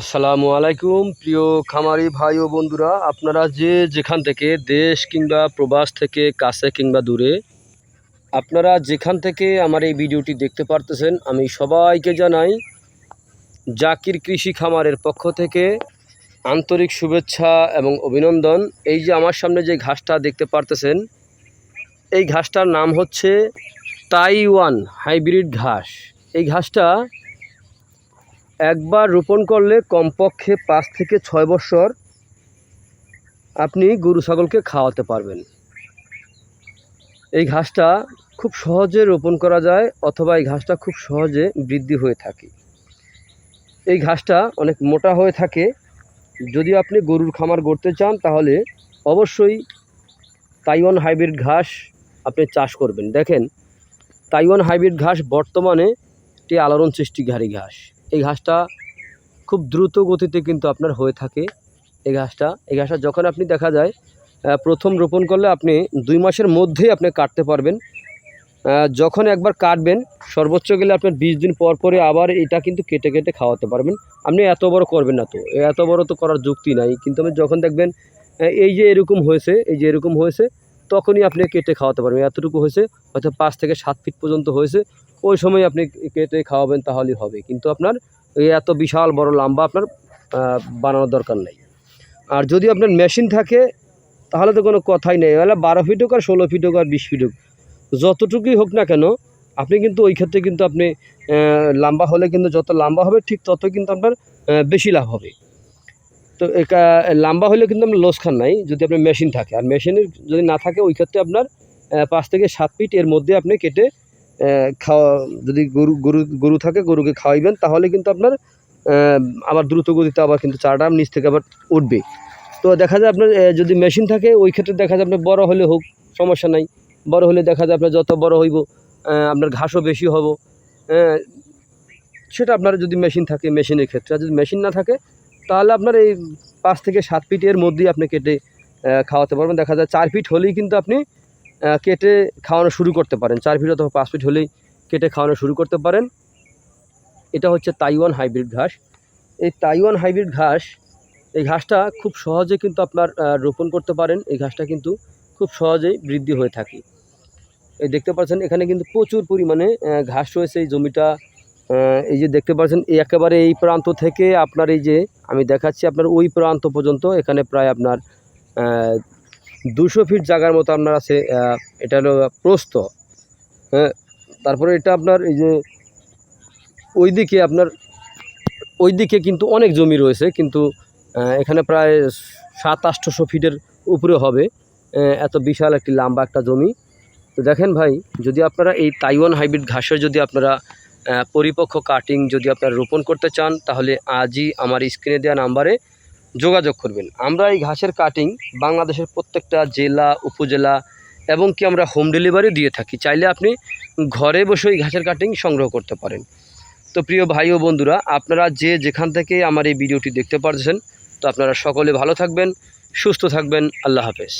আসসালামু আলাইকুম, প্রিয় খামারি ভাই ও বন্ধুরা, আপনারা যে যেখান থেকে দেশ কিংবা প্রবাস থেকে কাছে কিংবা দূরে, আপনারা যেখান থেকে আমার এই ভিডিওটি দেখতে পারতেছেন, আমি সবাইকে জানাই জাকির কৃষি খামারের পক্ষ থেকে আন্তরিক শুভেচ্ছা এবং অভিনন্দন। এই যে আমার সামনে যে ঘাসটা দেখতে পারতেছেন, এই ঘাসটার নাম হচ্ছে তাইওয়ান হাইব্রিড ঘাস। এই ঘাসটা একবার রোপণ করলে কমপক্ষে পাঁচ থেকে ছয় বছর আপনি গরু ছাগলকে খাওয়াতে পারবেন। এই ঘাসটা খুব সহজে রোপণ করা যায় অথবা এই ঘাসটা খুব সহজে বৃদ্ধি হয়ে থাকে। এই ঘাসটা অনেক মোটা হয়ে থাকে। যদি আপনি গরুর খামার গড়তে চান তাহলে অবশ্যই তাইওয়ান হাইব্রিড ঘাস আপনি চাষ করবেন। দেখেন, তাইওয়ান হাইব্রিড ঘাস বর্তমানে একটি আলোড়ন সৃষ্টিকারী ঘাস। এই ঘাসটা খুব দ্রুত গতিতে কিন্তু আপনার হয়ে থাকে। এই ঘাসটা এই ঘাসটা যখন আপনি দেখা যায় প্রথম রোপণ করলে আপনি দুই মাসের মধ্যেই আপনি কাটতে পারবেন। যখন একবার কাটবেন, সর্বোচ্চ গেলে আপনার বিশ দিন পর পরে আবার এটা কিন্তু কেটে কেটে খাওয়াতে পারবেন। আপনি এত বড় করবেন না তো, এত বড় তো করার যুক্তি নাই। কিন্তু আপনি যখন দেখবেন এই যে এরকম হয়েছে, এই যে এরকম হয়েছে তখনই আপনি কেটে খাওয়াতে পারবেন। এতটুকু হয়েছে, হয়তো পাঁচ থেকে সাত ফিট পর্যন্ত হয়েছে। ওই সময় আপনি কেটে খাওয়াবেন, তাহলেই হবে। কিন্তু আপনার এত বিশাল বড় লাম্বা আপনার বানানোর দরকার নেই। আর যদি আপনার মেশিন থাকে, তাহলে তো কোনো কথাই নেই। তাহলে বারো ফিট হোক আর ষোলো ফিট হোক আর বিশ ফিট হোক, যতটুকুই হোক না কেন, আপনি কিন্তু ওই ক্ষেত্রে কিন্তু আপনি লম্বা হলে কিন্তু যত লম্বা হবে, ঠিক তত কিন্তু আপনার বেশি লাভ হবে। তো লম্বা হলে কিন্তু আপনার লোসখান নাই, যদি আপনার মেশিন থাকে। আর মেশিনের যদি না থাকে, ওই ক্ষেত্রে আপনার পাঁচ থেকে সাত ফিট এর মধ্যে আপনি কেটে খাওয়া, যদি গরু গরু গরু থাকে, গরুকে খাওয়াইবেন, তাহলে কিন্তু আপনার আবার দ্রুত গতিতে আবার কিন্তু চারাটা নিচ থেকে আবার উঠবে। তো দেখা যায় আপনার যদি মেশিন থাকে, ওই ক্ষেত্রে দেখা যায় আপনার বড় হলে হোক, সমস্যা নাই। বড় হলে দেখা যায় আপনার যত বড় হইব আপনার ঘাসও বেশি হব সেটা আপনার যদি মেশিন থাকে মেশিনের ক্ষেত্রে। আর যদি মেশিন না থাকে তাহলে আপনার এই পাঁচ থেকে সাত ফিটের মধ্যেই আপনি কেটে খাওয়াতে পারবেন। দেখা যায় চার ফিট হলেই কিন্তু আপনি কেটে খাওয়ানো শুরু করতে পারেন। চার ফিট অথবা পাঁচ ফিট হলেই কেটে খাওয়ানো শুরু করতে পারেন। এটা হচ্ছে তাইওয়ান হাইব্রিড ঘাস। এই তাইওয়ান হাইব্রিড ঘাস, এই ঘাসটা খুব সহজে কিন্তু আপনার রোপণ করতে পারেন। এই ঘাসটা কিন্তু খুব সহজেই বৃদ্ধি হয়ে থাকে। এই দেখতে পাচ্ছেন, এখানে কিন্তু প্রচুর পরিমাণে ঘাস রয়েছে। এই জমিটা এই যে দেখতে পাচ্ছেন, এই একেবারে এই প্রান্ত থেকে আপনার এই যে আমি দেখাচ্ছি, আপনার ওই প্রান্ত পর্যন্ত এখানে প্রায় আপনার দুশো ফিট জায়গার মতো আপনার আছে এটা হলো প্রস্থ। হ্যাঁ তারপরে এটা আপনার এই যে ওইদিকে আপনার, ওইদিকে কিন্তু অনেক জমি রয়েছে, কিন্তু এখানে প্রায় সাত আটশোশো ফিটের উপরে হবে এত বিশাল একটি লম্বা একটা জমি। তো দেখেন ভাই, যদি আপনারা এই তাইওয়ান হাইব্রিড ঘাসের যদি আপনারা পরিপক্ক কাটিং যদি আপনারা রোপণ করতে চান, তাহলে আজই আমার স্ক্রিনে দেওয়া নাম্বারে যোগাযোগ করবেন। আমরা এই ঘাসের কাটিং বাংলাদেশের প্রত্যেকটা জেলা, উপজেলা এবং কি আমরা হোম ডেলিভারি দিয়ে থাকি। চাইলে আপনি ঘরে বসে এই ঘাসের কাটিং সংগ্রহ করতে পারেন। তো প্রিয় ভাই ও বন্ধুরা, আপনারা যে যেখান থেকে আমার এই ভিডিওটি দেখতে পারছেন, তো আপনারা সকলে ভালো থাকবেন, সুস্থ থাকবেন, আল্লাহ হাফেজ।